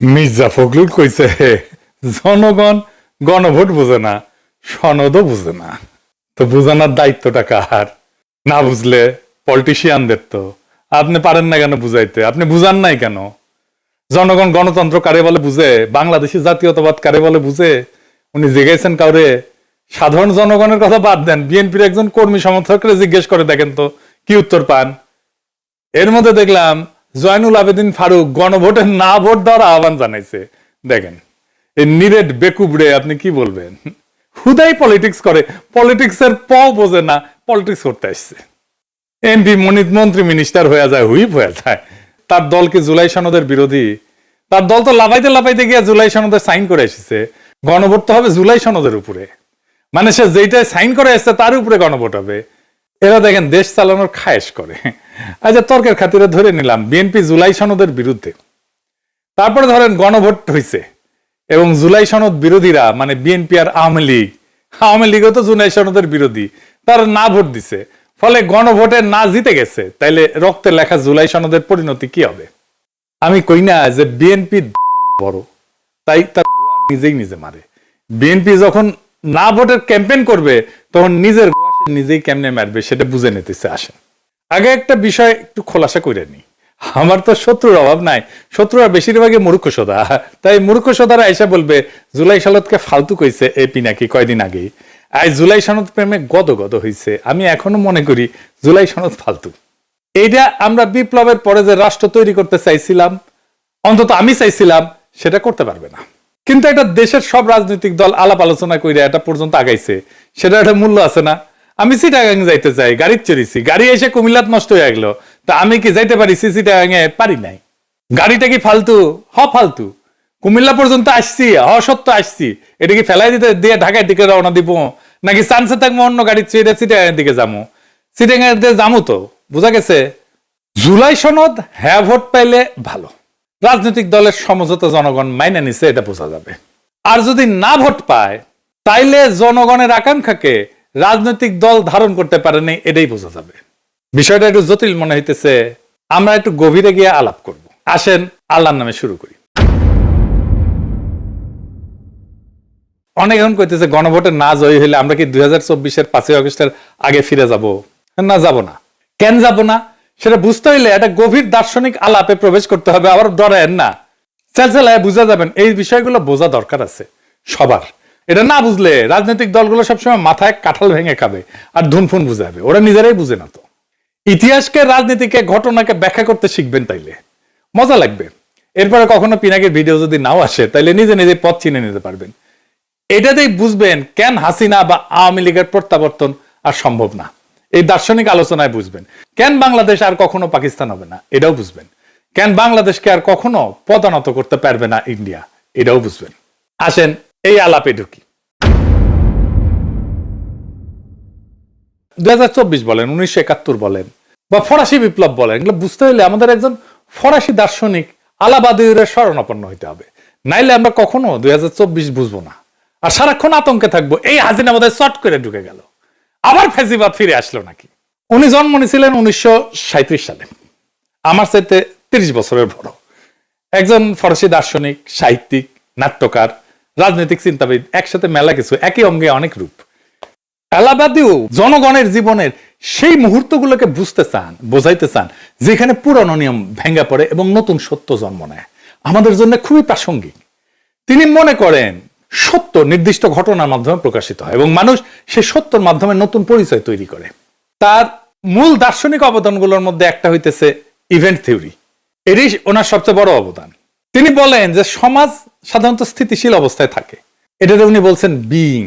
মির্জা ফখরুল কইছে জনগণ গণভোট বুঝে না, সনদও বুঝে না। তো বুঝানোর দায়িত্বটা কার? না বুঝলে পলিটিশিয়ানদের তো। আপনি পারেন না কেন বুঝাইতে? আপনি বুঝান নাই কেন? জনগণ গণতন্ত্র কারে বলে বুঝে? বাংলাদেশি জাতীয়তাবাদ কারে বলে বুঝে? উনি জিজ্ঞাসেন কাউরে? সাধারণ জনগণের কথা বাদ দেন। বিএনপির একজন কর্মী সমর্থকরা জিজ্ঞেস করে দেখেন তো, কি উত্তর পান? এর মধ্যে দেখলাম জয়নুল আবেদিন ফারুক গণভোটে না ভোট দেওয়ার আহ্বান জানাইছে। দেখেন, এই নিরেট বেকুবড়ে আপনি কি বলবেন? হুদাই পলিটিক্স করে পলিটিক্স এর প বোঝে না পলিটিক্স করতে আসছে। এমপি মনিত মন্ত্রী মিনিস্টার হয়ে যায়, হুইপ হয়ে যায়। তার দলকে জুলাই সনদের বিরোধী। তার দল তো লাফাইতে লাফাইতে গিয়ে জুলাই সনদে সাইন করে এসেছে। গণভোট তো হবে জুলাই সনদের উপরে। মানে সে যেইটাই সাইন করে এসছে, তার উপরে গণভোট হবে। এরা দেখেন দেশ চালানোর খায়েশ করে। আচ্ছা তর্কের খাতিরে ধরে নিলাম, বিএনপি জুলাই সনদের বিরুদ্ধে। তারপরে ধরেন গণভোট হয়েছে এবং জুলাই সনদ বিরোধীরা মানে বিএনপি আর আওয়ামী লীগ, আওয়ামী লীগও তো জুলাই সনদের বিরোধী, তারা না ভোট দিছে। ফলে গণভোটে না জিতে গেছে, তাইলে রক্তে লেখা জুলাই সনদের পরিণতি কি হবে? আমি কই না যে বিএনপি বড়, তাই তার নিজেই নিজে মারে। বিএনপি যখন না ভোটের ক্যাম্পেইন করবে, তখন নিজের নিজেই কেমনে মারবে, সেটা বুঝে নিতেছে আসেন। আগে একটা বিষয় একটু খোলাসা করে নি। আমার তো শত্রুর অভাব নাই। শত্রুরা বেশিরভাগই মূর্খ সোদা। তাই মূর্খ সোদারা এসে বলবে, জুলাই সালতকে ফালতু কইছে এই পিনাকি কয়দিন আগেই। আজ জুলাই সনদ প্রেমে গদ গদ হইছে। আমি এখনও মনে করি জুলাই সনদ ফালতু। এইটা আমরা বিপ্লবের পরে যে রাষ্ট্র তৈরি করতে চাইছিলাম, অন্তত আমি চাইছিলাম, সেটা করতে পারবে না। কিন্তু এটা দেশের সব রাজনৈতিক দল আলাপ আলোচনা করে এটা পর্যন্ত আগাইছে। সেটা একটা মূল্য আছে না। আমি সিটাগাং যাইতে চাই গাড়ির চড়িছি। গাড়ি এসে কুমিল্লাত নষ্ট হয়ে গেল। তা আমি কি যাইতে পারি? সিটাগাঙে পারি নাই। গাড়িটা কি ফালতু? হ, ফালতু। কুমিল্লা পর্যন্ত আসছি, হ সত্য আসছি। এটা কি ফেলাই দিতে দিয়ে ঢাকায় দিকে রওনা দিব? নাকি চান্সে থাকব অন্য গাড়ি চেয়ে সিটাগাঙের দিকে যাব? সিটাগাঙের দিকে যাব তো, বোঝা গেছে? জুলাই সনদ হ্যাঁ ভোট পাইলে ভালো। রাজনৈতিক দলের সমঝোতা জনগণ মাইনে নিছে, এটা বোঝা যাবে। আর যদি না ভোট পায়, তাইলে জনগণের আকাঙ্ক্ষাকে রাজনৈতিক দল ধারণ করতে পারেনি, এটাই বোঝা যাবে। বিষয়টা একটু জটিল মনে হইতেছে, আমরা একটু গভীরে গিয়ে আলাপ করব। আসেন, আল্লাহর নামে শুরু করি। অনেক এখন কইতেছে, গণভোটে না জয়ী হইলে আমরা কি দুই হাজার চব্বিশের পাঁচই আগস্টের আগে ফিরে যাব? না যাব না। কেন যাব না? সেটা বুঝতে হইলে একটা গভীর দার্শনিক আলাপে প্রবেশ করতে হবে, আবার ডরেন না। চেলচেলায় বুঝা যাবেন, এই বিষয়গুলো বোঝা দরকার আছে সবার। এটা না বুঝলে রাজনৈতিক দলগুলো সবসময় মাথায় কাঁঠাল ভেঙে খাবে আর ধুনফুন বুঝাবে। ওরা নিজেরাই বুঝে না তো। ইতিহাসকে, রাজনীতিকে, ঘটনাকে ব্যাখ্যা করতে শিখবেন তাইলে। মজা লাগবে। এরপরে কখনো পিনাকের ভিডিও যদি নাও আসে, তাইলে নিজে নিজে পথ চিনে নিতে পারবেন। এটাতেই বুঝবেন কেন হাসিনা বা আওয়ামী লীগের প্রত্যাবর্তন আর সম্ভব না। এই দার্শনিক আলোচনায় বুঝবেন। কেন বাংলাদেশ আর কখনো পাকিস্তান হবে না, এটাও বুঝবেন। কেন বাংলাদেশকে আর কখনো পদানত করতে পারবে না ইন্ডিয়া, এটাও বুঝবেন। আসেন এই আলাপে ঢুকি। দুই বলেন, উনিশশো একাত্তর বলেন, বা ফরাসি বিপ্লব বলেন, এগুলো বুঝতে হলে আমাদের একজন ফরাসি দার্শনিক আলাবাদীর শরণাপন্ন হইতে হবে। নাইলে আমরা কখনো দুই হাজার চব্বিশ বুঝব না। আর সারাক্ষণ আতঙ্কে থাকব, এই হাজিনা বোধহয় চট করে ঢুকে গেল। আবার ফেজিবাদ ফিরে আসলো নাকি? উনি জন্ম নিয়েছিলেন উনিশশো সাঁইত্রিশ সালে। আমার চাইতে তিরিশ বছরের বড়। একজন ফরাসি দার্শনিক, সাহিত্যিক, নাট্যকার রাজনৈতিক চিন্তাবিদ একসাথে মেলা কিছু, একই অঙ্গে অনেক রূপ। এলাবাদিও জনগণের জীবনের সেই মুহূর্তগুলোকে বুঝতে চান, বোঝাইতে চান, যেখানে পুরনো নিয়ম ভেঙে পড়ে এবং নতুন সত্য জন্ম নেয়। আমাদের জন্য খুবই প্রাসঙ্গিক। তিনি মনে করেন, সত্য নির্দিষ্ট ঘটনার মাধ্যমে প্রকাশিত হয় এবং মানুষ সেই সত্যর মাধ্যমে নতুন পরিচয় তৈরি করে। তার মূল দার্শনিক অবদানগুলোর মধ্যে একটা হইতেছে ইভেন্ট থিওরি এরই ওনার সবচেয়ে বড় অবদান। তিনি বলেন যে সমাজ সাধারণত স্থিতিশীল অবস্থায় থাকে। এটাতে উনি বলছেন বিইং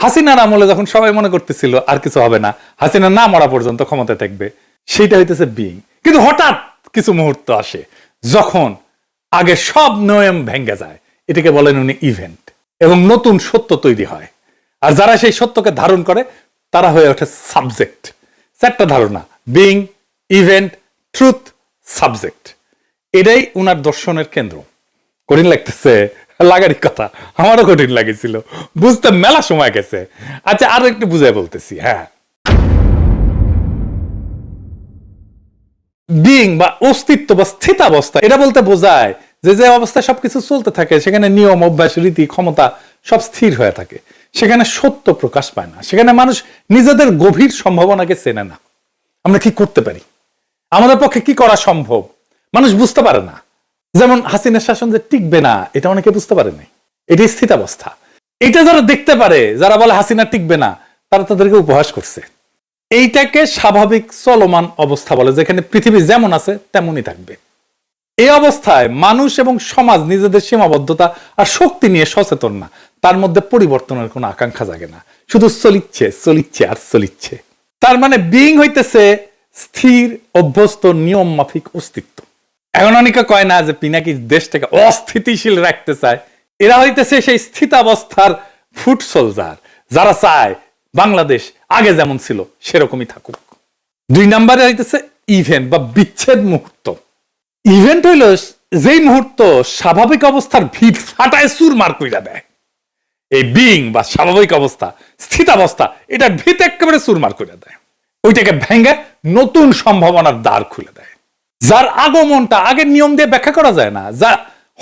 হাসিনার আমলে যখন সবাই মনে করতেছিল, আর কিছু হবে না। হাসিনা না মরা পর্যন্ত ক্ষমতায় থাকবে। সেইটা হইতেছে বিইং কিন্তু হঠাৎ কিছু মুহূর্ত আসে, যখন আগে সব নিয়ম ভেঙ্গে যায়। এটাকে বলেন উনি ইভেন্ট এবং নতুন সত্য তৈরি হয়। আর যারা সেই সত্যকে ধারণ করে, তারা হয়ে ওঠে সাবজেক্ট চারটা ধারণা। বিং ইভেন্ট ট্রুথ সাবজেক্ট এটাই উনার দর্শনের কেন্দ্র। কঠিন লাগতেছে, লাগারই কথা, আমারও কঠিন লাগেছিল। বুঝতে মেলা সময় গেছে। আচ্ছা আরও একটু বুঝাই বলতেছি হ্যাঁ। বিং বা অস্তিত্ব বা স্থিতাবস্থা, এটা বলতে বোঝায় যে যে অবস্থায় সবকিছু চলতে থাকে, সেখানে নিয়ম, অভ্যাস, রীতি, ক্ষমতা সব স্থির হয়ে থাকে। সেখানে সত্য প্রকাশ পায় না। সেখানে মানুষ নিজেদের গভীর সম্ভাবনাকে চেনে না। আমরা কি করতে পারি? আমাদের পক্ষে কি করা সম্ভব? মানুষ বুঝতে পারে না। যেমন হাসিনের শাসন যে টিকবে না, এটা অনেকে বুঝতে পারে নাই এটি স্থিতাবস্থা। এটা যারা দেখতে পারে, যারা বলে হাসিনা টিকবে না, তারা তাদেরকে উপহাস করছে। এইটাকে স্বাভাবিক চলমান অবস্থা বলে, যেখানে পৃথিবী যেমন আছে, তেমনই থাকবে। এই অবস্থায় মানুষ এবং সমাজ নিজেদের সীমাবদ্ধতা আর শক্তি নিয়ে সচেতন না। তার মধ্যে পরিবর্তনের কোনো আকাঙ্ক্ষা জাগে না। শুধু চলিচ্ছে চলিচ্ছে আর চলিচ্ছে। তার মানে বিইং হইতেছে স্থির, অভ্যস্ত নিয়ম মাফিক অস্তিত্ব। এখন অনেকে কয় না যে পিনাকি দেশটাকে অস্থিতিশীল রাখতে চায়। এরা হইতেছে সেই স্থিতাবস্থার ফুট সোলজার যারা চায় বাংলাদেশ আগে যেমন ছিল, সেরকমই থাকুক। দুই নম্বরে হইতেছে ইভেন্ট বা বিচ্ছেদ মুহূর্ত। ইভেন্ট হইল যেই মুহূর্ত স্বাভাবিক অবস্থার ভিত ফাটায় সুর মার কইরা দেয়। এই বিং বা স্বাভাবিক অবস্থা, স্থিতাবস্থা এটা ভিত একেবারে চুরমার করে দেয়। ওইটাকে ভেঙে নতুন সম্ভাবনার দ্বার খুলে দেয়। যার আগমনটা আগের নিয়ম দিয়ে ব্যাখ্যা করা যায় না, যা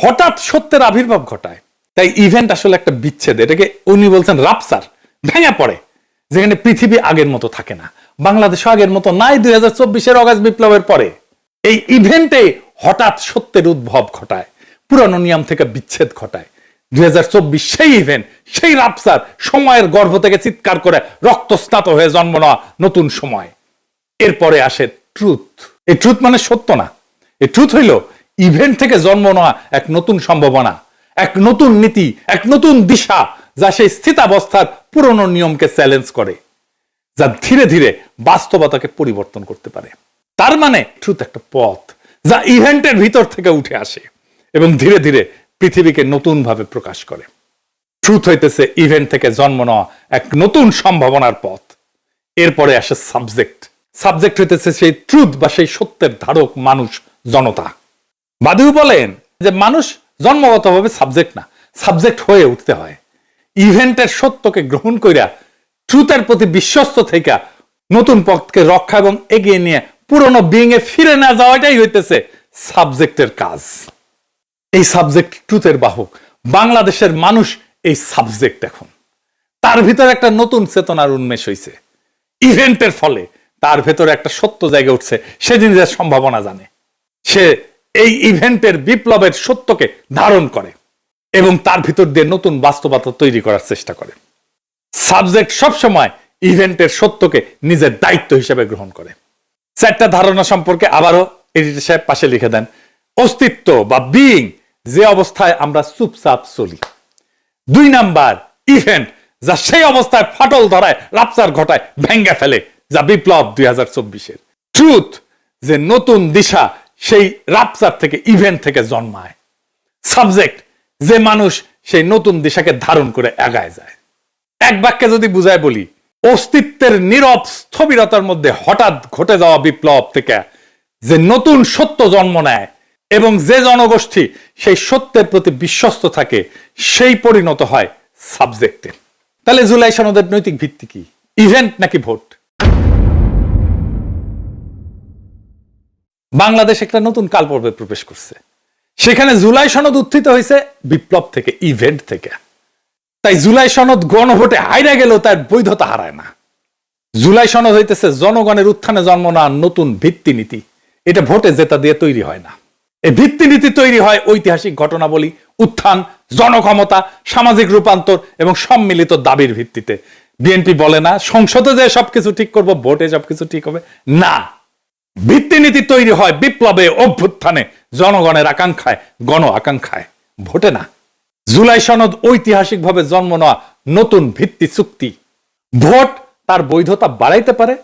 হঠাৎ সত্যের আবির্ভাব ঘটায়। তাই ইভেন্ট আসলে একটা বিচ্ছেদ। এটাকে উনি বলছেন রাপসার। ভেঙে পড়ে। যেখানে পৃথিবী আগের মতো থাকে না। বাংলাদেশ আগের মতো নাই দুই হাজার চব্বিশের অগাস্ট বিপ্লবের পরে। এই ইভেন্টে হঠাৎ সত্যের উদ্ভব ঘটায়। পুরানো নিয়ম থেকে বিচ্ছেদ ঘটায়। দুই হাজার চব্বিশ সেই ইভেন্ট সেই রাপসার সময়ের গর্ভ থেকে চিৎকার করে রক্তস্নাত হয়ে জন্ম নেওয়া নতুন সময়। এরপরে আসে ট্রুথ এই ট্রুথ মানে সত্য না। এই ট্রুথ হইল ইভেন্ট থেকে জন্ম নেওয়া এক নতুন সম্ভাবনা, এক নতুন নীতি, এক নতুন দিশা যা সেই স্থিতাবস্থার পুরনো নিয়মকে চ্যালেঞ্জ করে, যা ধীরে ধীরে বাস্তবতাকে পরিবর্তন করতে পারে। তার মানে ট্রুথ একটা পথ যা ইভেন্টের ভিতর থেকে উঠে আসে এবং ধীরে ধীরে পৃথিবীকে নতুন ভাবে প্রকাশ করে। ট্রুথ হইতেছে ইভেন্ট থেকে জন্ম নেওয়া এক নতুন সম্ভাবনার পথ। এরপরে আসে সাবজেক্ট সাবজেক্ট হইতেছে সেই ট্রুথ বা সেই সত্যের ধারক মানুষ, জনতা। বাদু বলেন যে মানুষ জন্মগতভাবে সাবজেক্ট না সাবজেক্ট হয়ে উঠতে হয়। ইভেন্টের সত্যকে গ্রহণ কইরা ট্রুথের প্রতি বিশ্বস্ত থেকে নতুন পথকে রক্ষা এবং এগিয়ে নিয়ে পুরনো বিং এ ফিরে না যাওয়াটাই হইতেছে সাবজেক্টের কাজ। এই সাবজেক্ট ট্রুথের বাহক। বাংলাদেশের মানুষ এই সাবজেক্ট এখন। তার ভিতরে একটা নতুন চেতনার উন্মেষ হয়েছে ইভেন্টের ফলে তার ভেতরে একটা সত্য জায়গা উঠছে। সে জিনিসের সম্ভাবনা জানে। সে এই ইভেন্টের বিপ্লবের সত্যকে ধারণ করে এবং তার ভিতর দিয়ে নতুন বাস্তবতা তৈরি করার চেষ্টা করে। সাবজেক্ট সবসময় ইভেন্টের সত্যকে নিজের দায়িত্ব হিসেবে গ্রহণ করে। চারটা ধারণা সম্পর্কে আবারও এডিটর সাহেব পাশে লিখে দেন। অস্তিত্ব বা বিইং যে অবস্থায় আমরা চুপচাপ চলি। দুই নাম্বার ইভেন্ট যা সেই অবস্থায় ফাটল ধরায় রাপচার ঘটায় ভেঙ্গে ফেলে। যা বিপ্লব দুই হাজার চব্বিশের। ট্রুথ যে নতুন দিশা সেই রাপচার থেকে ইভেন্ট থেকে জন্মায়। সাবজেক্ট যে মানুষ সেই নতুন দিশাকে ধারণ করে এগায় যায়। এক বাক্যে যদি বুঝায় বলি, অস্তিত্বের নীরব স্থবিরতার মধ্যে হঠাৎ ঘটে যাওয়া বিপ্লব থেকে যে নতুন সত্য জন্ম নেয় এবং যে জনগোষ্ঠী সেই সত্যের প্রতি বিশ্বস্ত থাকে, সেই পরিণত হয় সাবজেক্টে তাহলে জুলাই সনদের নৈতিক ভিত্তি কি? ইভেন্ট নাকি ভোট? বাংলাদেশ একটা নতুন কাল পর্বে প্রবেশ করছে। সেখানে জুলাই সনদ উত্থিত হয়েছে বিপ্লব থেকে ইভেন্ট থেকে। তাই জুলাই সনদ গণভোটে হাইরা গেলেও তার বৈধতা হারায় না। জুলাই সনদ হইতেছে জনগণের উত্থানে জন্ম নেওয়ার নতুন ভিত্তি নীতি এটা ভোটে জেতা দিয়ে তৈরি হয় না। এই ভিত্তি নীতি তৈরি হয় ঐতিহাসিক ঘটনাবলী, উত্থান, জনক্ষমতা, সামাজিক রূপান্তর এবং সম্মিলিত দাবির ভিত্তিতে। বিএনপি বলে না, সংসদে যে সবকিছু ঠিক করব, ভোটে সবকিছু ঠিক হবে। না। ভিত্তি নীতি তৈরি হয়, বিপ্লবে অভ্যুত্থানে। জনগণের আকাঙ্ক্ষায়, গণ আকাঙ্ক্ষায়। ভোটে না। জুলাই সনদ ঐতিহাসিকভাবে জন্ম নেওয়া নতুন ভিত্তি চুক্তি। ভোট তার বৈধতা বাড়াইতে পারে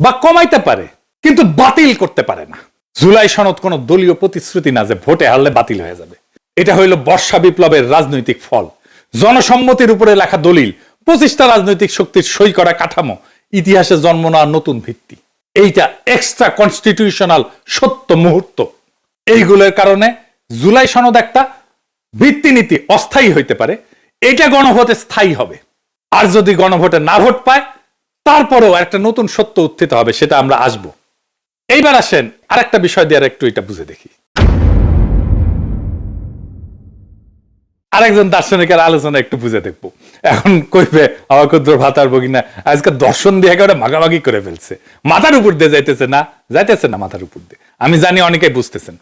বা কমাইতে পারে, কিন্তু বাতিল করতে পারে না। জুলাই সনদ কোন দলীয় প্রতিশ্রুতি না যে ভোটে হারলে বাতিল হয়ে যাবে। এটা হইল বর্ষা বিপ্লবের রাজনৈতিক ফল। জনসম্মতির উপরে লেখা দলিল, পঁচিশটা রাজনৈতিক শক্তির সই করা কাঠামো, ইতিহাসে জন্ম নেওয়া নতুন ভিত্তি। এইটা এক্সট্রা কনস্টিটিউশনাল সত্য মুহূর্ত। এইগুলোর কারণে জুলাই সনদ একটা ভিত্তিনীতি অস্থায়ী হইতে পারে, এটা গণভোটে স্থায়ী হবে। আর যদি গণভোটে না ভোট পায়, তারপরেও একটা নতুন সত্য উত্থিত হবে, সেটা আমরা আসব। এইবার আসেন আরেকটা বিষয় দিয়ে আর একটু এটা বুঝে দেখি। আরেকজন দার্শনিকের আলোচনা একটু বুঝে দেখব। এখন কইবে, আমার ক্ষুদ্র ভাতার বগিনা। আজকে দর্শন দিয়ে একেবারে ভাগাভাগি করে ফেলছে। মাথার উপর দিয়ে যাইতেছে না যাইতেছে না মাথার উপর দিয়ে। আমি জানি অনেকে বুঝতেছেন।